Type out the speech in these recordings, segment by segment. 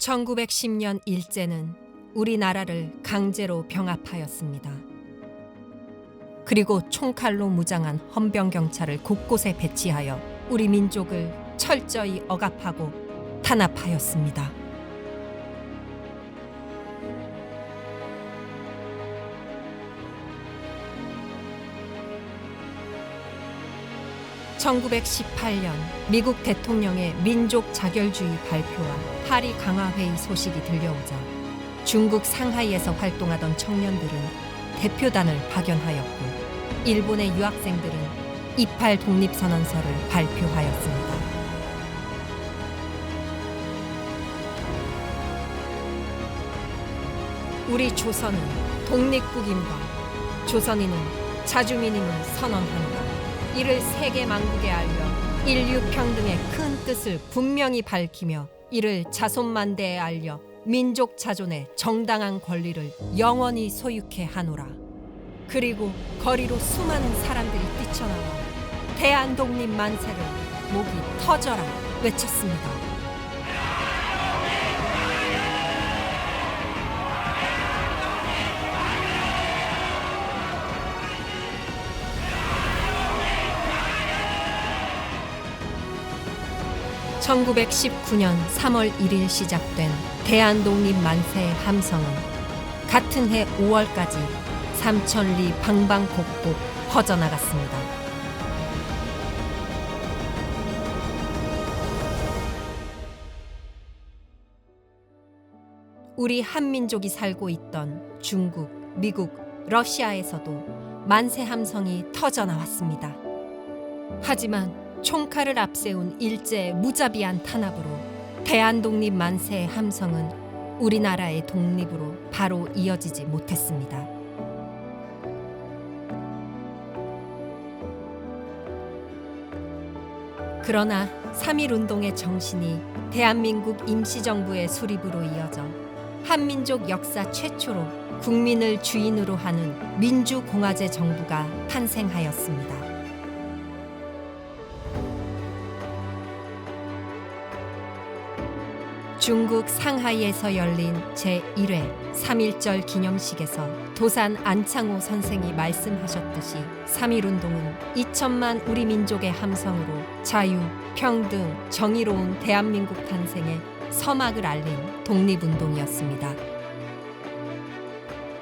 1910년 일제는 우리나라를 강제로 병합하였습니다. 그리고 총칼로 무장한 헌병 경찰을 곳곳에 배치하여 우리 민족을 철저히 억압하고 탄압하였습니다. (1918년) 미국 대통령의 민족 자결주의 발표와 파리 강화 회의 소식이 들려오자 중국 상하이에서 활동하던 청년들은 대표단을 파견하였고 일본의 유학생들은 이팔 독립선언서를 발표하였습니다. 우리 조선은 독립국임과 조선인은 자주민임을 선언한다. 이를 세계 만국에 알려 인류 평등의 큰 뜻을 분명히 밝히며 이를 자손만대에 알려 민족 자존의 정당한 권리를 영원히 소유케 하노라. 그리고 거리로 수많은 사람들이 뛰쳐나와 대한독립 만세를 목이 터져라 외쳤습니다. (1919년 3월 1일) 시작된 대한독립 만세의 함성은 같은 해 5월까지 삼천리 방방곡곡 퍼져나갔습니다. 우리 한민족이 살고 있던 중국, 미국, 러시아에서도 만세 함성이 터져 나왔습니다. 하지만 총칼을 앞세운 일제의 무자비한 탄압으로 대한독립 만세의 함성은 우리나라의 독립으로 바로 이어지지 못했습니다. 그러나 3.1 운동의 정신이 대한민국 임시정부의 수립으로 이어져 한민족 역사 최초로 국민을 주인으로 하는 민주공화제 정부가 탄생하였습니다. 중국 상하이에서 열린 제1회 3.1절 기념식에서 도산 안창호 선생이 말씀하셨듯이 3.1운동은 2천만 우리 민족의 함성으로 자유, 평등, 정의로운 대한민국 탄생의 서막을 알린 독립운동이었습니다.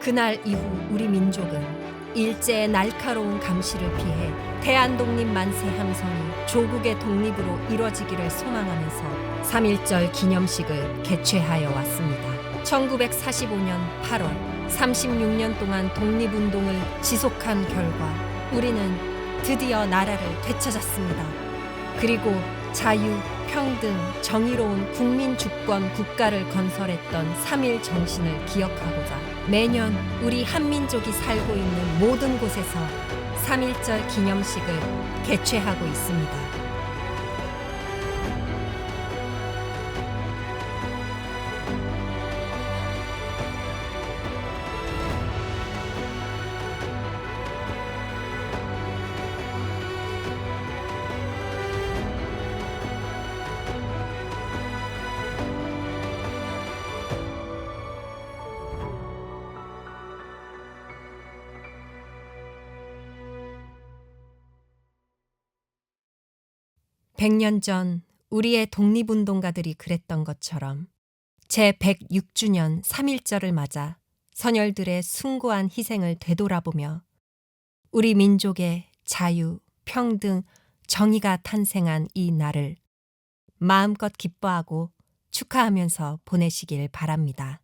그날 이후 우리 민족은 일제의 날카로운 감시를 피해 대한독립 만세 함성이 조국의 독립으로 이뤄지기를 소망하면서 3.1절 기념식을 개최하여 왔습니다. 1945년 8월 36년 동안 독립운동을 지속한 결과 우리는 드디어 나라를 되찾았습니다. 그리고 자유, 평등, 정의로운 국민 주권 국가를 건설했던 3.1 정신을 기억하고자 매년 우리 한민족이 살고 있는 모든 곳에서 3.1절 기념식을 개최하고 있습니다. 백년전 우리의 독립운동가들이 그랬던 것처럼 제 106주년 3.1절을 맞아 선열들의 숭고한 희생을 되돌아보며 우리 민족의 자유, 평등, 정의가 탄생한 이 날을 마음껏 기뻐하고 축하하면서 보내시길 바랍니다.